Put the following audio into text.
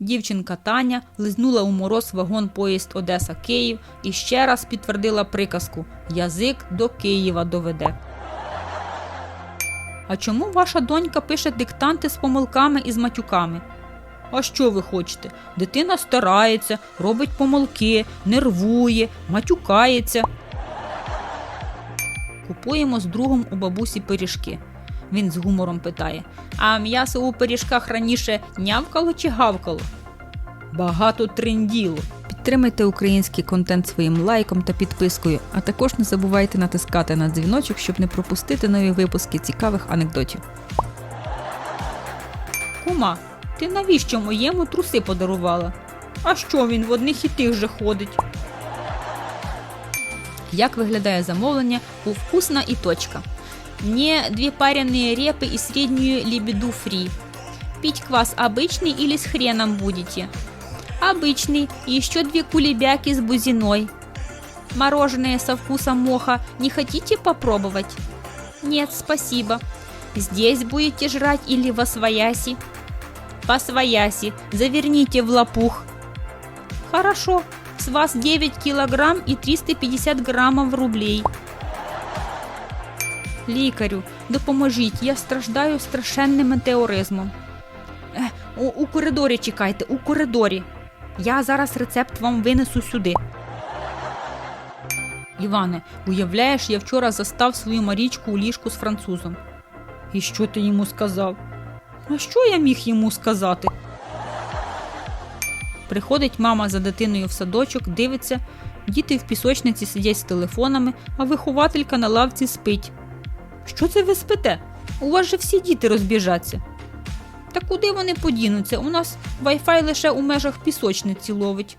Дівчинка Таня лизнула у мороз вагон поїзд Одеса Київ і ще раз підтвердила приказку Язик до Києва доведе. А чому ваша донька пише диктанти з помилками і з матюками? А що ви хочете? Дитина старається, робить помилки, нервує, матюкається. Купуємо з другом у бабусі пиріжки. Він з гумором питає: А м'ясо у пиріжках раніше нявкало чи гавкало? Багато тренділо. Підтримайте український контент своїм лайком та підпискою, а також не забувайте натискати на дзвіночок, щоб не пропустити нові випуски цікавих анекдотів. Кума, ти навіщо моєму труси подарувала? А що він в одних і тих же ходить? Як виглядає замовлення у вкусна і точка? Мне две пареные репы и среднюю лебеду фри. Пить квас обычный или с хреном будете? Обычный и еще две кулебяки с бузиной. Мороженое со вкусом моха не хотите попробовать? Нет, спасибо. Здесь будете жрать или во свояси? По свояси. Заверните в лопух. Хорошо. С вас 9 килограмм и 350 граммов рублей. Лікарю, допоможіть, я страждаю страшенним метеоризмом. Е, у, у коридорі чекайте, у коридорі. Я зараз рецепт вам винесу сюди. Іване, уявляєш, я вчора застав свою Марічку у ліжку з французом. І що ти йому сказав? А що я міг йому сказати? Приходить мама за дитиною в садочок, дивиться, діти в пісочниці сидять з телефонами, а вихователька на лавці спить. Що це ви спите? У вас же всі діти розбіжаться. Та куди вони подінуться? У нас Wi-Fi лише у межах пісочниці ловить.